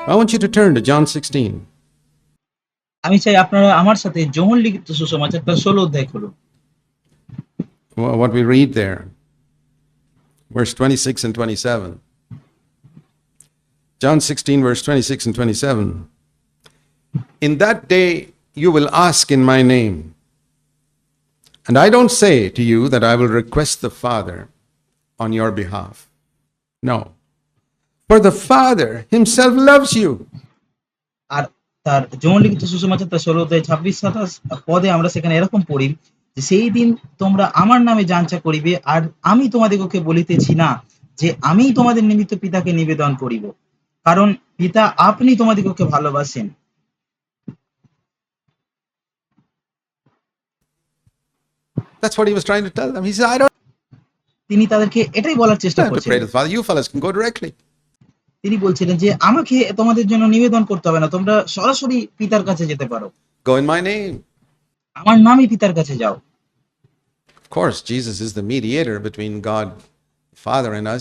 I want you to turn to John 16. আমি চাই আপনারা আমার সাথে যোহন লিখিত সুসমাচার তার ষোলো অধ্যায় খুলুন Wha- What we read there, verse 26 and 27. John 16, verse 26 and 27. In that day you will ask in my name. And I don't say to you that I will request the Father on your behalf. No. For the Father himself loves you. আর তার যৌন লিখিত সুসমাচার তার ষোলো অধ্যায় ছাব্বিশ সাতাশ পদে আমরা সেখানে এরকম পড়ি যে সেই দিন তোমরা আমার নামে যাঞ্চা করিবে আর আমি তোমাদিগকে বলিতেছি না যে আমি তোমাদের নিমিত্ত পিতাকে নিবেদন করিব কারণ পিতা আপনি তোমাদিগকে ভালোবাসেন That's what he was trying to tell them. He said, I don't তিনি তাদেরকে এটাই বলার চেষ্টা করছেন. You fellas can go directly. তিনি বলছিলেন যে আমাকে তোমাদের জন্য নিবেদন করতে হবে না তোমরা সরাসরি পিতার কাছে যেতে পারো। গো আমার নামই পিতার কাছে যাও। Course Jesus is the mediator between God father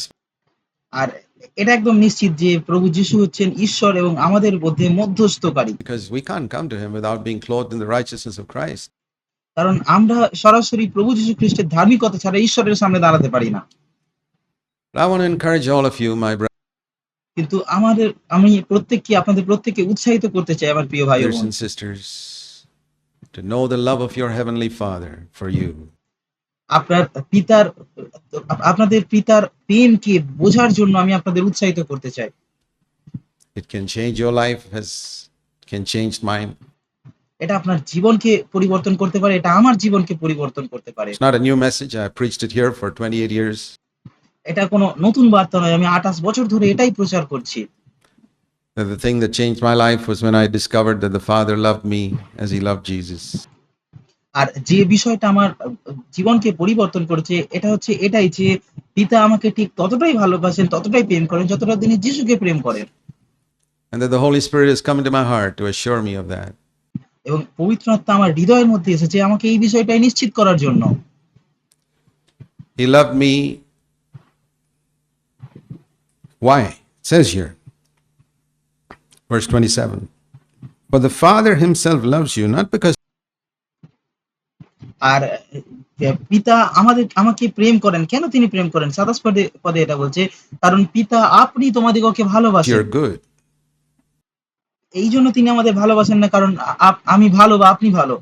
আর এটা একদম নিশ্চিত যে প্রভু যিশু হচ্ছেন ঈশ্বর এবং আমাদের মধ্যে মধ্যস্থকারী। Because come to him of Christ কারণ আমরা সরাসরি প্রভু যিশু খ্রিস্টের ধার্মিকতা ছাড়া ঈশ্বরের সামনে দাঁড়াতে পারি না। Ra One encourage all of you my কিন্তু আমাদের আমি প্রত্যেককে আপনাদের প্রত্যেককে উৎসাহিত করতে চাই আমার প্রিয় ভাই and sisters to know the love of your heavenly father for you আপনার পিতার আপনাদের পিতার প্রেম কি বোঝার জন্য আমি আপনাদের উৎসাহিত করতে চাই। It can change your life has can change mine এটা আপনার জীবনকে পরিবর্তন করতে পারে এটা আমার জীবনকে পরিবর্তন করতে পারে। It's not a new message I preached it here for 28 years এটা কোনো নতুন বার্তা নয় আমি আঠাশ বছর ধরে এটাই প্রচার করছি the thing that changed my life was when I discovered that the Father loved me as he loved Jesus. আর যে বিষয়টা আমার জীবনকে পরিবর্তন করেছে এটা হচ্ছে এটাই যে পিতা আমাকে ঠিক ততটাই ভালোবাসেন ততটাই প্রেম করেন যতটা তিনি যিশুকে প্রেম করেন And that the Holy Spirit has come into my heart to assure me of that. এবং পবিত্র আত্মা আমার হৃদয়ের মধ্যে এসেছে আমাকে এই বিষয়টাই নিশ্চিত করার জন্য He loved me. Why? It says here, verse 27. For the Father himself loves you, not because আর পিতা আমাদের আমাকে প্রেম করেন। কেন তিনি প্রেম করেন? সাতাশ পদে পদে এটা বলছে কারণ পিতা আপনি তোমাদিগকে ভালোবাসেন। এই জন্য তিনি আমাদের ভালোবাসেন না কারণ আমি ভালো বা আপনি ভালো।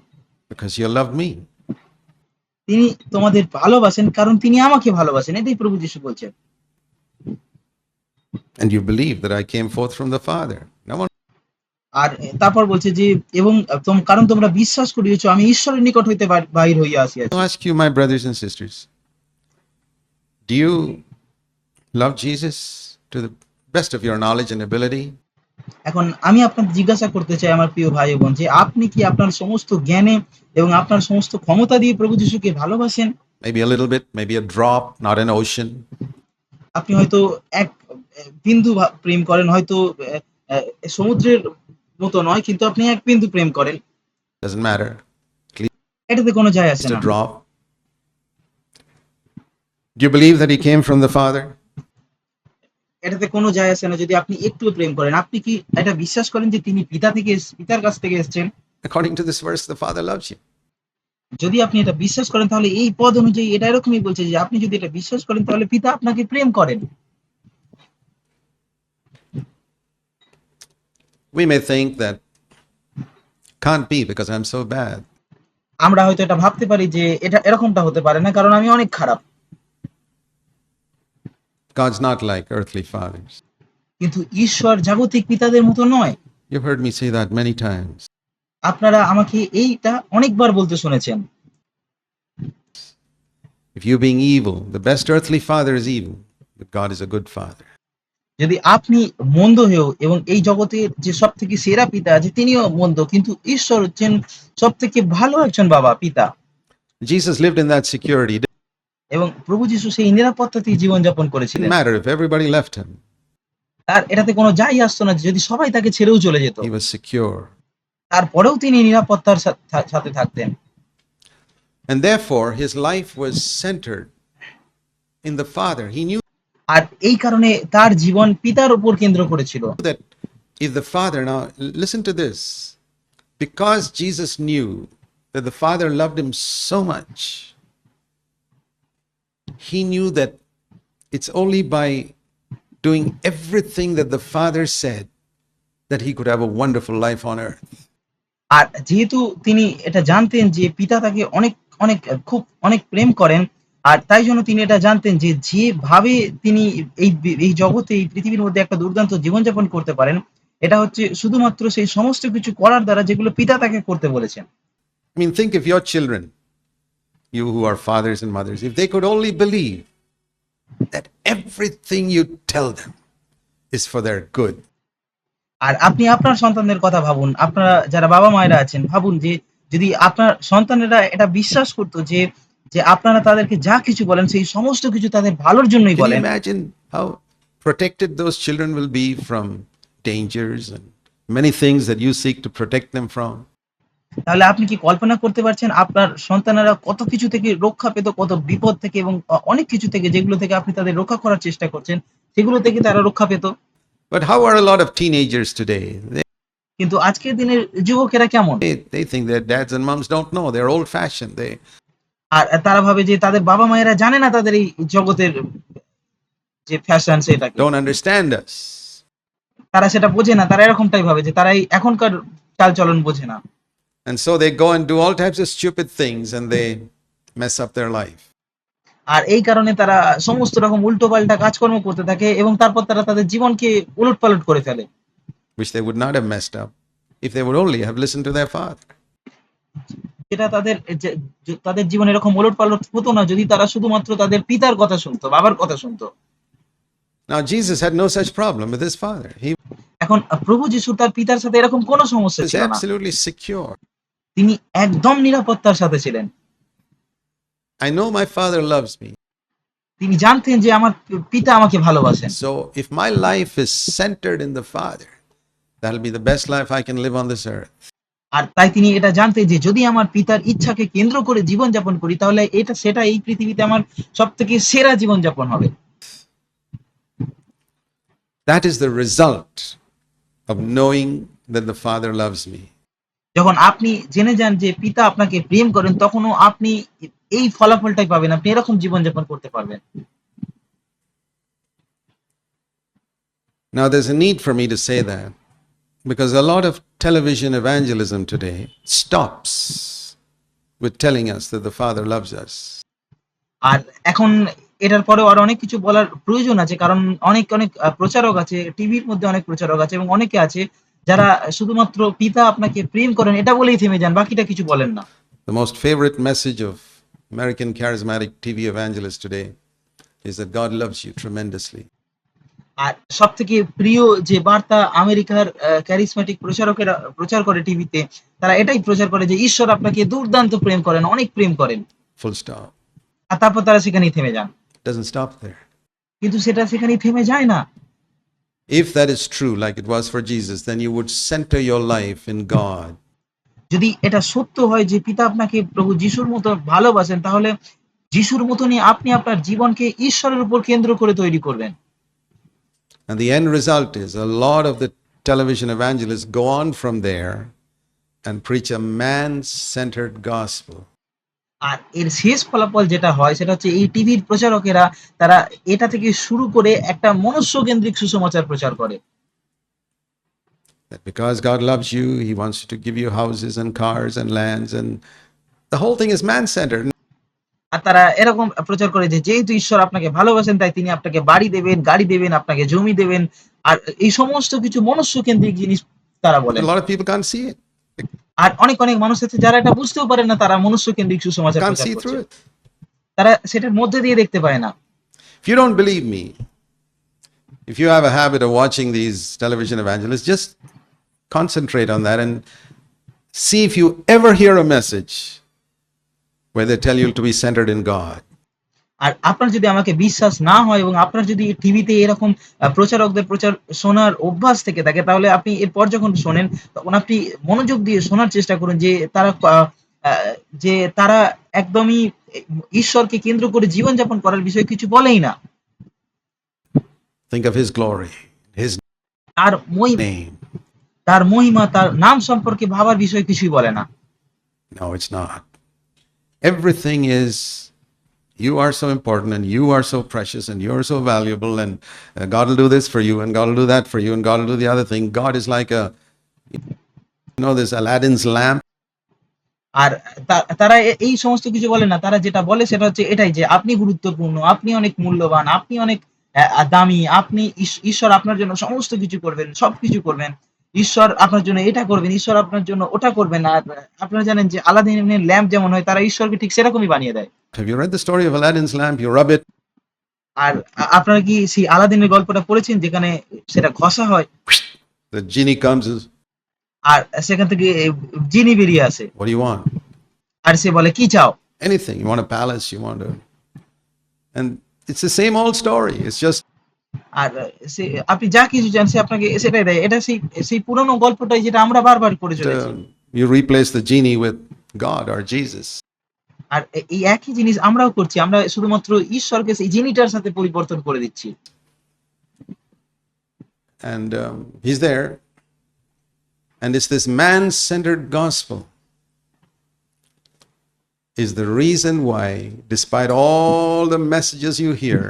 Because you loved me. তিনি তোমাদের ভালোবাসেন কারণ তিনি আমাকে ভালোবাসেন। এটাই প্রভু যিশু বলছেন। And you believe that I came forth from the Father. No one আর তারপর বলছে যে এবং কারণ তোমরা বিশ্বাস করিয়েছো আমি ঈশ্বরের নিকট হইতে বাহির হইয়া আসিয়াছি will ask you, my brothers and sisters, do you love Jesus to the best of your knowledge and ability? এখন আমি আপনাকে জিজ্ঞাসা করতে চাই আমার প্রিয় ভাই বোন যে আপনি কি আপনার সমস্ত জ্ঞানে এবং আপনার সমস্ত ক্ষমতা দিয়ে প্রভু যিশুকে ভালোবাসেন Maybe a little bit, maybe a drop, not an ocean. আপনি হয়তো এক বিন্দু প্রেম করেন হয়তো সমুদ্রের মতো নয় কিন্তু আপনি এক বিন্দু প্রেম করেন Doesn't matter. এটাতে কোনো যায় আসে না drop. Do you believe that he came from the Father? এটাতে কোনো যায় আসে না যদি আপনি একটুও প্রেম করেন আপনি কি এটা বিশ্বাস করেন যে তিনি পিতা থেকে পিতার কাছ থেকে এসেছেন According to this verse, the Father loves you. যদি আপনি এটা বিশ্বাস করেন তাহলে এই পদ অনুযায়ী এটা এরকমই বলছে যে আপনি যদি এটা বিশ্বাস করেন তাহলে পিতা আপনাকে প্রেম করেন We may think that can't be because I'm so bad. আমরা হয়তো এটা ভাবতে পারি যে এটা এরকমটা হতে পারে না কারণ আমি অনেক খারাপ God's not like earthly fathers. কিন্তু ঈশ্বর জাগতিক পিতাদের মতো নয় You've heard me say that many times. আপনারা আমাকে এইটা অনেকবার বলতে শুনেছেন If you being evil, the best earthly father is evil, but God is a good father. যদি আপনি মন্দ হয়েও এবং এই জগতের যে সব থেকে সেরা পিতা আছে তিনিও মন্দ কিন্তু ঈশ্বর হচ্ছেন সব থেকে ভালো একজন বাবা পিতা Jesus lived in that security. এবং প্রভু যিশু সেই নিরাপত্তাতেই জীবনযাপন didn't করেছিলেন matter if everybody left him, তার এটাতে কোনো যাই আসতো না যদি সবাই তাকে ছেড়েও চলে যেত he was secure. তারপরেও তিনি নিরাপত্তার সাথে থাকতেন And therefore, his life was centered in the Father. He knew আর এই কারণে তার জীবন পিতার উপর কেন্দ্র করেছিল if the Father, now listen to this, because Jesus knew that the Father loved him so much, he knew that it's only by doing everything that the Father said that he could have a wonderful life on earth. আর যেহেতু তিনি এটা জানতেন যে পিতা তাকে অনেক অনেক খুব অনেক প্রেম করেন আর তাই জন্য তিনি এটা জানতেন যে যেভাবে তিনি এই এই জগতে এই পৃথিবীর মধ্যে একটা দুর্দান্ত জীবনযাপন করতে পারেন এটা হচ্ছে শুধুমাত্র সেই সমস্ত কিছু করার দ্বারা যেগুলো পিতা তাকে করতে বলেছেন I mean, think if your children, you who are fathers and mothers, if they could only believe that everything you tell them is for their good. আর আপনি আপনার সন্তানদের কথা ভাবুন আপনারা যারা বাবা মায়েরা আছেন ভাবুন যে যদি আপনার সন্তানেরা এটা বিশ্বাস করতো যে যে আপনারা তাদেরকে যা কিছু বলেন সেই সমস্ত কিছু তাদের ভালোর জন্যই বলেন। Imagine how protected those children will be from dangers and many things from তাহলে আপনি কি কল্পনা করতে পারছেন আপনার সন্তানেরা কত কিছু থেকে রক্ষা পেত কত বিপদ থেকে এবং অনেক কিছু থেকে যেগুলো থেকে আপনি তাদের রক্ষা করার চেষ্টা করছেন সেগুলো থেকে তারা রক্ষা পেত? But how are a lot of teenagers today কিন্তু আজকের দিনের যুবকেরা কেমন? They thing that dads and moms don't know they are fashion they are তারা ভাবে যে তাদের বাবা মায়েরা জানে না তাদের এই জগতের যে ফ্যাশন সেটা ডোন্ট আন্ডারস্ট্যান্ড আস তারা সেটা বোঝে না তারা এরকমটাই ভাবে যে তারা এখনকার চাল চলন বোঝে না। And so they go and do all types of stupid things and they mess up their life আর এই কারণে তারা সমস্ত রকম উল্টো পাল্টা কাজকর্ম করতে থাকে এবং তারপর তারা তাদের জীবনকে উলটপালট করে ফেলে। Which they would not have messed up if they would only have listened to their father. যেটা তাদের তাদের জীবনে এরকম ওলট পালট হতো না যদি তারা শুধুমাত্র তাদের পিতার কথা শুনতো বাবার কথা শুনতো Now, Jesus had no such problem with his father. He এখন প্রভু যিশু তার পিতার সাথে এরকম কোনো সমস্যা ছিল না absolutely secure. তিনি একদম নিরাপত্তার সাথে ছিলেন I know my father loves me. তিনি জানতেন যে আমার পিতা আমাকে ভালোবাসেন So, if my life is centered in the Father, that'll be the best life I can live on this earth. আর তাই তিনি এটা জানতে যে যদি আমার পিতার ইচ্ছাকে কেন্দ্র করে জীবনযাপন করি তাহলে এটা সেটা এই পৃথিবীতে আমার সব থেকে সেরা জীবনযাপন হবে। That is the result of knowing that the Father loves me. যখন আপনি জেনে যান যে পিতা আপনাকে প্রেম করেন তখনও আপনি এই ফলাফলটাই পাবেন। আপনি এরকম জীবনযাপন করতে পারবেন। Now, there's a need for me to say that. Because a lot of television evangelism today stops with telling us that the Father loves us. আর এখন এটার পরেও আর অনেক কিছু বলার প্রয়োজন আছে কারণ অনেক অনেক প্রচারক আছে টিভির মধ্যে অনেক প্রচারক আছে এবং অনেকে আছে যারা শুধুমাত্র পিতা আপনাকে প্রেম করেন এটা বলেই থেমে যান বাকিটা কিছু বলেন না The most favorite message of American charismatic TV evangelists today is that God loves you tremendously. আর সব থেকে প্রিয় যে বার্তা আমেরিকার ক্যারিসমেটিক প্রচারকেরা প্রচার করে টিভিতে তারা এটাই প্রচার করে যে ঈশ্বর আপনাকে দুর্দান্ত প্রেম করেন অনেক প্রেম করেন ফুল stop. আর তারপর তারা সেখানেই থেমে যান doesn't stop there. কিন্তু সেটা সেখানেই থেমে যায় না If that is true, like it was for Jesus, then you would center your life in God. যদি এটা সত্য হয় যে পিতা আপনাকে প্রভু যিশুর মতো ভালোবাসেন তাহলে যিশুর মতনই আপনি আপনার জীবনকে ঈশ্বরের উপর কেন্দ্র করে তৈরি করবেন And the end result is a lot of the television evangelists go on from there and preach a man centered gospel. আর এর শেষ ফলাফল যেটা হয় সেটা হচ্ছে এই টিভির প্রচারকেরা তারা এটা থেকে শুরু করে একটা মনুষ্য কেন্দ্রিক সুসমাচার প্রচার করে That because God loves you, He wants to give you houses and cars and lands, and the whole thing is man centered. আর তারা এরকম প্রচার করে যেহেতু ঈশ্বর আপনাকে ভালোবাসেন তাই তিনি আপনাকে বাড়ি দেবেন গাড়ি দেবেন আপনাকে জমি দেবেন। আর এই সমস্ত কিছু মনুষ্য কেন্দ্রিক জিনিস তারা বলে। আর অনেক অনেক মানুষ আছে যারা এটা বুঝতেও পারে না তারা মনুষ্য কেন্দ্রিক সুসমাচার তারা সেটার মধ্যে দিয়ে দেখতে পায় না। If you don't believe me, if you have a habit of watching these television evangelists, just concentrate on that and see if you ever hear a message where they tell you to be centered in God. আর আপনার যদি আমাকে বিশ্বাস না হয় এবং আপনার যদি টিভিতে এরকম প্রচারকদের প্রচার শোনার অভ্যাস থেকে থাকে তাহলে আপনি এরপর যখন শোনেন তখন আপনি মনোযোগ দিয়ে শোনার চেষ্টা করুন যে তারা যে তারা একদমই ঈশ্বরকে কেন্দ্র করে জীবনযাপন করার বিষয়ে কিছু বলেই না Think of His glory, His আর মই name. তার মহিমা তার নাম সম্পর্কে ভাবার বিষয় কিছুই বলে না No, it's not. Everything is you are so important and you are so precious and you're so valuable and uh, God will do this for you and God will do that for you and God will do the other thing. God is like a you know this Aladdin's lamp. আর তারা এই সমস্ত কিছু বলে না তারা যেটা বলে সেটা হচ্ছে এটাই যে আপনি গুরুত্বপূর্ণ আপনি অনেক মূল্যবান আপনি অনেক দামি আপনি ঈশ্বর আপনার জন্য সমস্ত কিছু করবেন সবকিছু করবেন ঈশ্বর আপনার জন্য এটা করবেন ঈশ্বর আপনার জন্য ওটা করবেন আর আপনারা জানেন যে আলাদিনের ল্যাম্প যেমন হয় তারা ঈশ্বরকে ঠিক সেরকমই বানিয়ে দেয় Have you read the story of Aladdin's lamp? You rub it, আর আপনারা কি সেই আলাদিনের গল্পটা পড়েছেন যেখানে সেটা ঘষা হয় the genie comes, আর সেখান থেকে জিনি বেরিয়ে আসে What do you want? আর সে বলে কি চাও Anything. You want a palace, you want to. And it's the same old story. It's just আর সে আপনি যা কিছু চান সে আপনাকে সেটাই দেয় এটা সেই সেই পুরনো গল্পটাই যেটা আমরা বারবার করে চলেছি uh, you replace the genie with God or Jesus. আর এ- এই একই জিনিস আমরাও করছি আমরা শুধুমাত্র ঈশ্বরকে সেই জিনিটার সাথে পরিবর্তন করে দিচ্ছি And um, he's there. And it's this man centered gospel is the reason why, despite all the messages you hear,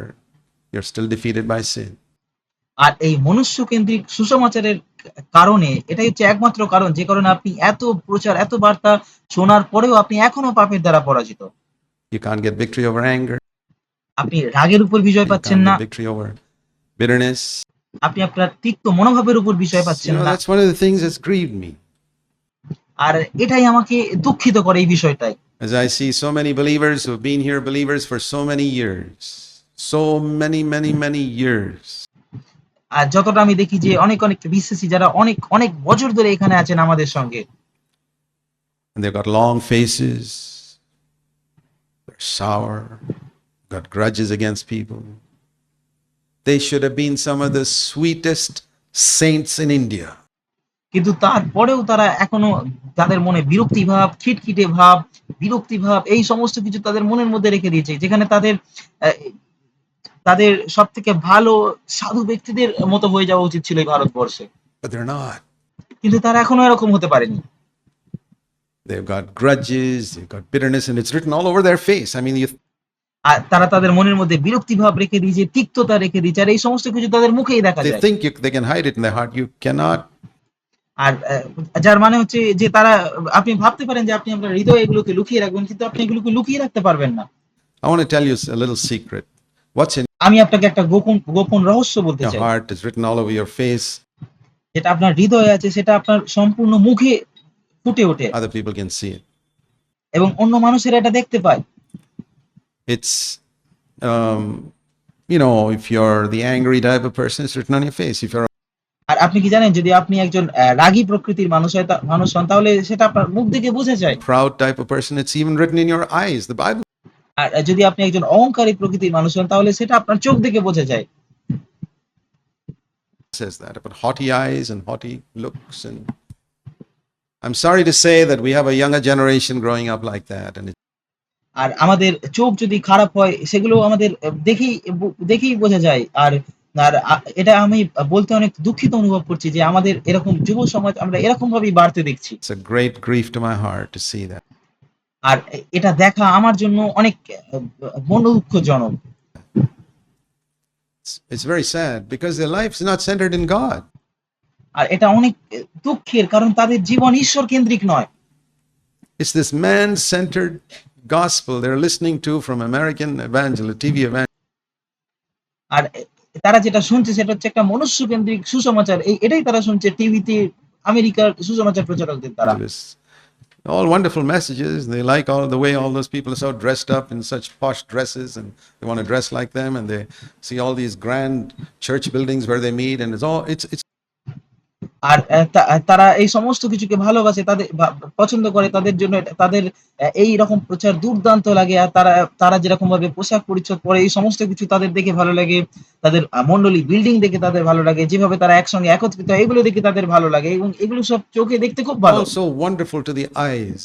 you're still defeated by sin. আর এই মনুষ্য কেন্দ্রিক সুসমাচারের কারণে এটাই হচ্ছে একমাত্র কারণ যে কারণে আপনি এত প্রচার এত বার্তা শোনার পরেও আপনি এখনো পাপের দ্বারা পরাজিত You can't get victory over anger, আপনি রাগের উপর বিজয় you পাচ্ছেন can't না get victory over bitterness. আপনি আপনার তিক্ত মনোভাবের উপর বিজয় You পাচ্ছেন know, না that's one of the things that's grieved me. আর এটাই আমাকে দুঃখিত করে এই বিষয়টাই As I see so many believers who have been here believers for so many years, So many, many, many years. আর যতটা আমি দেখি যে অনেক অনেক বিশ্বাসী যারা অনেক অনেক বছর ধরে এখানে আছেন আমাদের সঙ্গে got long faces, they're sour, got grudges against people. They should have been some of the sweetest saints in India. কিন্তু তারপরেও তারা এখনও তাদের মনে বিরক্তি ভাব খিটখিটে ভাব বিরক্তি ভাব এই সমস্ত কিছু তাদের মনের মধ্যে রেখে দিয়েছে যেখানে তাদের তাদের সব থেকে ভালো সাধু ব্যক্তিদের মতো হয়ে যাওয়া উচিত ছিল এই ভারতবর্ষে. কিন্তু তারা এখনও এরকম হতে পারেনি They've got grudges, they've got bitterness, and it's written all over their face. I mean, you, আর তারা তাদের মনের মধ্যে বিরক্তি ভাব রেখে দিয়েছে তিক্ততা রেখে দিয়েছে আর এই সমস্ত কিছু তাদের মুখেই দেখা যায় think you, they can hide it in their heart. You cannot. আর যার মানে হচ্ছে যে তারা আপনি ভাবতে পারেন যে আপনি আপনার হৃদয়ে এগুলোকে লুকিয়ে রাখবেন কিন্তু আপনি এগুলোকে লুকিয়ে রাখতে পারবেন না I want to tell you a little secret. What's in আমি আপনাকে একটা গোপন গোপন রহস্য বলতে চাই। Heart is written all over your face যেটা আপনার হৃদয়ে আছে সেটা আপনার সম্পূর্ণ মুখে ফুটে ওঠে। Other people can see it এবং অন্য মানুষেরা এটা দেখতে পায়। It's um you if if you're the angry type of person it's written on your face. If you're আর আপনি কি জানেন যদি আপনি একজন রাগী প্রকৃতির মানুষ হয় মানুষ হন তাহলে সেটা আপনার মুখ থেকে বুঝে যায়। proud type of person it's even written in your eyes. The bible আর আহ, যদি আপনি একজন অহংকারী প্রকৃতির মানুষ হন তাহলে সেটা আপনার চোখ দেখে বোঝা যায় says that about haughty eyes and haughty looks. And I'm sorry to say that we have a younger generation growing up like that. And it, আর আমাদের চোখ যদি খারাপ হয় সেগুলো আমাদের আহ, দেখেই বু- দেখেই বোঝা যায় আর আর আ- এটা আমি বলতে অনেক দুঃখিত অনুভব করছি যে আমাদের এরকম যুব সমাজ আমরা এরকম ভাবেই বাড়তে দেখছি it's a great grief to my heart to see that. আর এটা দেখা আমার জন্য অনেক মনোদুঃখজনক It's, it's very sad because their life's not centered in God. আর এটা অনেক দুঃখের কারণ তাদের জীবন ঈশ্বর কেন্দ্রিক নয় It's this man centered gospel they're listening to from American evangelist, TV evangelist. আর তারা যেটা শুনছে সেটা hচ্ছে একটা মনুষ্য কেন্দ্রিক সুসমাচার এই এটাই তারা শুনছে টিভিতে আমেরিকার সুসমাচার প্রচারকদের দ্বারা All wonderful messages. They like all the way all those people are so dressed up in such posh dresses and they want to dress like them and they see all these grand church buildings where they meet and it's all it's it's আর তারা এই সমস্ত কিছুকে ভালোবাসে তাদের পছন্দ করে তাদের জন্য তাদের এই রকম প্রচার দুর্দান্ত লাগে। আর তারা তারা যেরকম ভাবে পোশাক পরিচ্ছদ পরে এই সমস্ত কিছু তাদের দেখে ভালো লাগে। তাদের মন্ডলী বিল্ডিং দেখে তাদের ভালো লাগে। যেভাবে তারা একসঙ্গে একত্রিত হয়, এগুলো দেখে তাদের ভালো লাগে। এবং এগুলো সব চোখে দেখতে খুব ভালো। So wonderful to the eyes.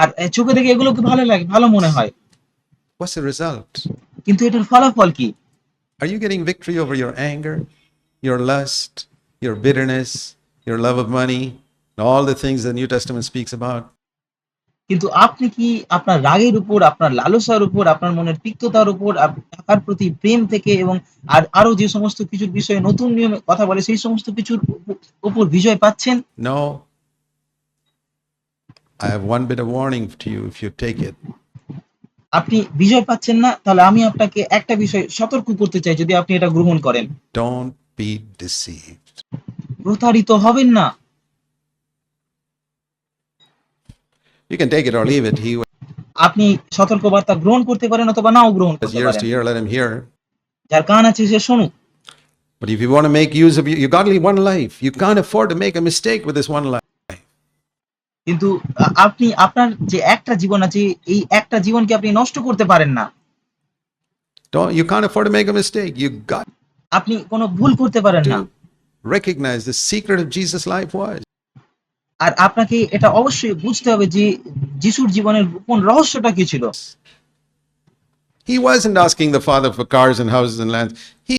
আর চোখে দেখে এগুলোকে ভালো লাগে ভালো মনে হয়। What's the result? কিন্তু এটার ফলাফল কি? Are you getting victory over your anger, your lust, your bitterness, your love of money, and all the things the New Testament speaks about. কিন্তু আপনি কি আপনার রাগের উপর আপনার লালসার উপর আপনার মনের তিক্ততার উপর টাকার প্রতি প্রেম থেকে এবং আর আরও যে সমস্ত কিছুর বিষয়ে নতুন নিয়মে কথা বলে সেই সমস্ত কিছুর উপর বিজয় পাচ্ছেন No. I have one bit of warning to you if you take it. আপনি বিজয় পাচ্ছেন না তাহলে আমি আপনাকে একটা বিষয় সতর্ক করতে চাই যদি আপনি এটা গ্রহণ করেন Don't be deceived. প্রতারিত হবেন না You can take it or leave it. He আপনি সতর্কবার্তা গ্রহণ করতে পারেন অথবা নাও গ্রহণ করতে ears to পারেন hear, let him hear. যার কান আছে সে শুনুক But if you want to make use of you, you got only one life. You can't afford to make a mistake with this one life. কিন্তু আপনি আপনার যে একটা জীবন আছে এই একটা জীবনকে আপনি নষ্ট করতে পারেন না Don't you can't afford to make a mistake. You got আপনি কোনো ভুল করতে পারেন না recognize the secret of Jesus' life was. আর আপনাকে এটা অবশ্যই বুঝতে হবে যে যিশুর জীবনের গোপন রহস্যটা কি ছিল He wasn't asking the Father for cars and houses and lands. He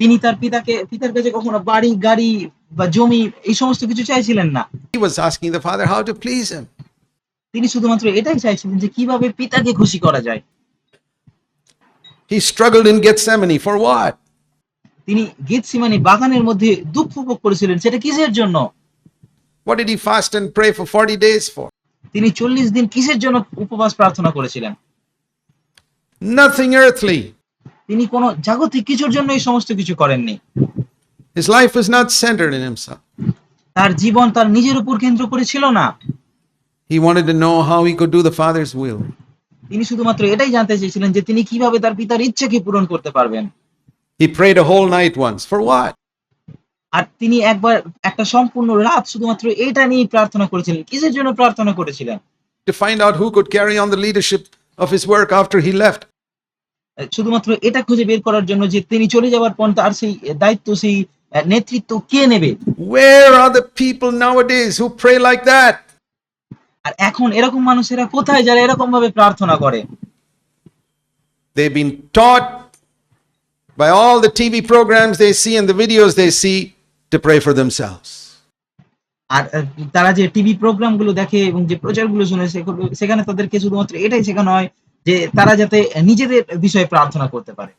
তিনি তার পিতাকে পিতার কাছে কখনো বাড়ি গাড়ি বা জমি এই সমস্ত কিছু চাইছিলেন না he was asking the Father how to please him. তিনি শুধুমাত্র এটাই চাইছিলেন যে কিভাবে পিতাকে খুশি করা যায় He struggled in Gethsemane for what? তিনি গেতসিমানি বাগানের মধ্যে দুঃখ উপভোগ করেছিলেন সেটা কিসের জন্য What did he fast and pray for 40 days for? তিনি চল্লিশ দিন কিসের জন্য উপবাস প্রার্থনা করেছিলেন Nothing earthly. তিনি কোনো জাগতিক কিছুর জন্য এই সমস্ত কিছু করেননি His life was not centered in himself. তার জীবন তার নিজের উপর কেন্দ্র করে ছিল না He wanted to know how he could do the Father's will. তিনি শুধুমাত্র এটাই জানতে চেয়েছিলেন যে তিনি কীভাবে তার পিতার ইচ্ছাকে পূরণ করতে পারবেন He prayed a whole night once. For what? আর তিনি একবার একটা সম্পূর্ণ রাত শুধুমাত্র এটা নিয়ে প্রার্থনা করেছিলেন কিসের জন্য প্রার্থনা করেছিলেন To find out who could carry on the leadership of his work after he left. শুধুমাত্র এটা খুঁজে বের করার জন্য যে তিনি চলে যাওয়ার পর তার সেই দায়িত্ব সেই আহ, নেতৃত্ব কে নেবে Where are the people nowadays who pray like that? আর এখন এরকম মানুষেরা কোথায় যারা এরকম ভাবে প্রার্থনা করে They've been taught by all the TV programs they see and the videos they see to pray for themselves. আর আহ, তারা যে টিভি প্রোগ্রাম গুলো দেখে এবং যে প্রচারগুলো শুনে সেগুলো- সেখানে তাদেরকে শুধুমাত্র এটাই শেখানো হয় যে তারা যাতে নিজেদের বিষয়ে প্রার্থনা করতে পারে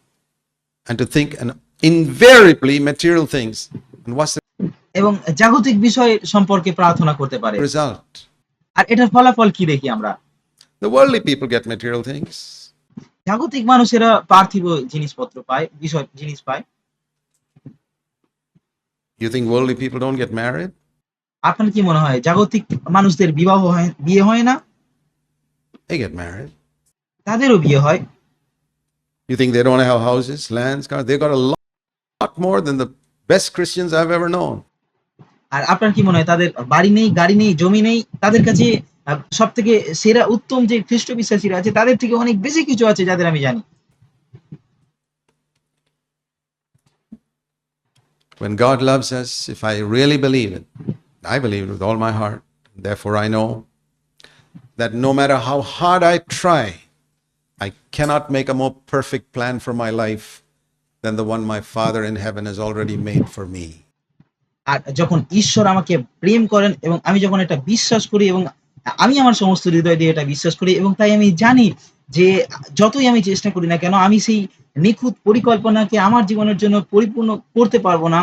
and to think and invariably material things. And what's the এবং জাগতিক বিষয় সম্পর্কে প্রার্থনা করতে পারে result? আর এটার ফলাফল কি দেখি আমরা The worldly people get material things. জাগতিক মানুষেরা পার্থিব জিনিসপত্র পায় বিষয় জিনিস পায়। You think worldly people don't get married আপনার কি মনে হয় জাগতিক মানুষদের বিবাহ হয় বিয়ে হয় না? দে গেট ম্যারিড তাদেরও বিয়ে হয়। You think they don't have houses lands car they got a lot more than the best Christians I have ever known আর আপনার কি মনে হয় তাদের বাড়ি নেই গাড়ি নেই জমি নেই তাদের কাছে সব থেকে সেরা উত্তম যে খ্রিস্ট বিশ্বাসীরা আছে তাদের থেকে অনেক বেশি কিছু আছে যাদের আমি জানি When God loves us, if I really believe it, I believe it with all my heart. Therefore, I know that no matter how hard I try, I cannot make a more perfect plan for my life than the one my Father in heaven has already made for me. আর যখন ঈশ্বর আমাকে প্রেম করেন এবং আমি যখন এটা বিশ্বাস করি এবং আমি আমার সমস্ত হৃদয় দিয়ে এটা বিশ্বাস করি এবং তাই আমি জানি যে যতই আমি চেষ্টা করি না কেন আমি সেই নিখুঁত পরিকল্পনাকে আমার জীবনের জন্য পরিপূর্ণ করতে পারব না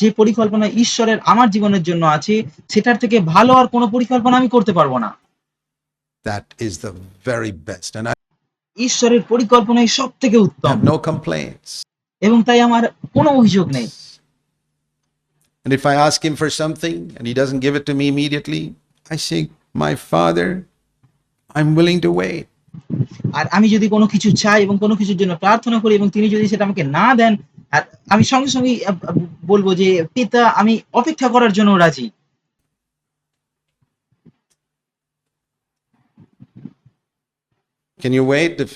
যে পরিকল্পনা ঈশ্বরের আমার জীবনের জন্য আছে সেটার থেকে ভালো আর কোনো পরিকল্পনা আমি করতে পারব না is the very best. And ঈশ্বরের পরিকল্পনাই সব থেকে উত্তম no complaints. এবং তাই আমার কোনো অভিযোগ নেই And if I ask him for something and he doesn't give it to me immediately, I say, My Father, I'm willing to wait. আর আমি যদি কোনো কিছু চাই এবং কোনো কিছুর জন্য প্রার্থনা করি এবং তিনি যদি সেটা আমাকে না দেন আর আমি সঙ্গে সঙ্গে বলব যে পিতা আমি অপেক্ষা করার জন্য রাজি Can you wait? If,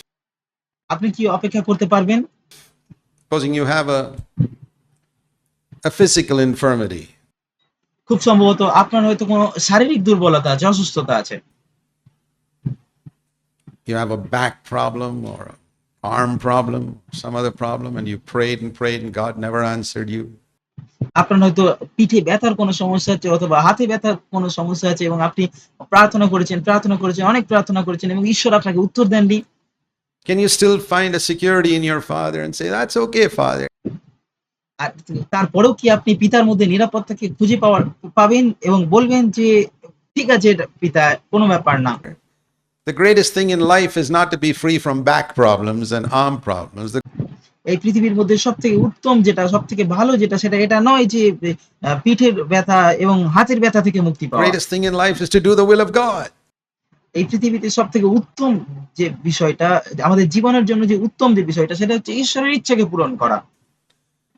আপনি কি অপেক্ষা করতে পারবেন supposing you have a, a physical infirmity, খুব সম্ভবত আপনার হয়তো কোনো শারীরিক দুর্বলতা আছে অসুস্থতা আছে you have a back problem or arm problem, some other problem, and you prayed and prayed and God never answered you. আপনার হয়তো পিঠে ব্যথার কোনো সমস্যা আছে অথবা হাতে ব্যথার কোনো সমস্যা আছে এবং আপনি প্রার্থনা করেছেন প্রার্থনা করেছেন অনেক প্রার্থনা করেছেন এবং ঈশ্বর আপনাকে উত্তর দেননি Can you still find a security in your father and say, That's okay, father? আর তারপরেও কি আপনি পিতার মধ্যে নিরাপত্তাকে খুঁজে পাওয়ার পাবেন এবং বলবেন যে ঠিক আছে এটা পিতা কোনো ব্যাপার না The greatest thing in life is not to be free from back problems and arm problems. The এই পৃথিবীর মধ্যে সব থেকে উত্তম যেটা সব থেকে ভালো যেটা সেটা এটা নয় যে পিঠের ব্যথা এবং হাতের ব্যথা থেকে মুক্তি পাওয়া greatest thing in life is to do the will of God. এই পৃথিবীতে সব থেকে উত্তম যে বিষয়টা আমাদের জীবনের জন্য যে উত্তম যে বিষয়টা সেটা হচ্ছে ঈশ্বরের ইচ্ছাকে পূরণ করা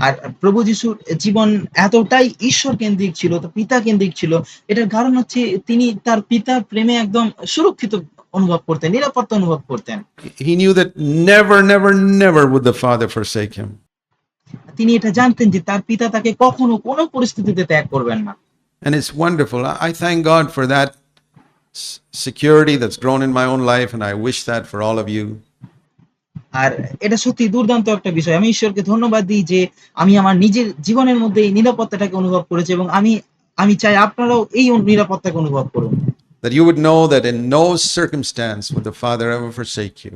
আর প্রভু যিশুর জীবন এতটাই ঈশ্বর কেন্দ্রিক ছিল তো পিতা কেন্দ্রিক ছিল এটার কারণ হচ্ছে তিনি তার পিতার প্রেমে একদম সুরক্ষিত অনুভব করতেন নিরাপত্তা অনুভব করতেন He knew that never, never, never would the Father forsake him. তিনি এটা জানতেন যে তার পিতা তাকে কখনো কোনো পরিস্থিতিতে ত্যাগ করবেন না And it's wonderful. I thank God for that security that's grown in my own life, and I wish that for all of you. আর এটা সত্যি দুর্দান্ত একটা বিষয় আমি ঈশ্বরকে ধন্যবাদ দিই যে আমি আমার নিজের জীবনের মধ্যে এই নিরাপত্তাটাকে অনুভব করেছি এবং আমি আমি চাই আপনারাও এই নিরাপত্তাকে অনুভব করুন That you would know that in no circumstance would the Father ever forsake you.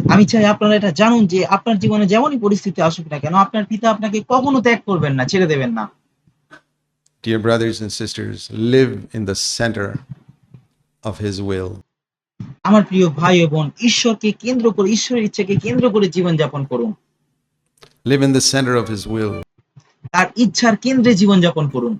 আমি চাই আপনারা এটা জানুন যে আপনার জীবনে যেমনই পরিস্থিতি আসুক না কেন আপনার পিতা আপনাকে কখনো ত্যাগ করবেন না ছেড়ে দেবেন না Dear brothers and sisters, live in the center of His will. আমার প্রিয় ভাই ও বোন ঈশ্বরকে কেন্দ্র করে ঈশ্বরের ইচ্ছাকে কেন্দ্র করে জীবন যাপন করুন। Live in the centre of his will তার ইচ্ছার কেন্দ্রে জীবন যাপন করুন।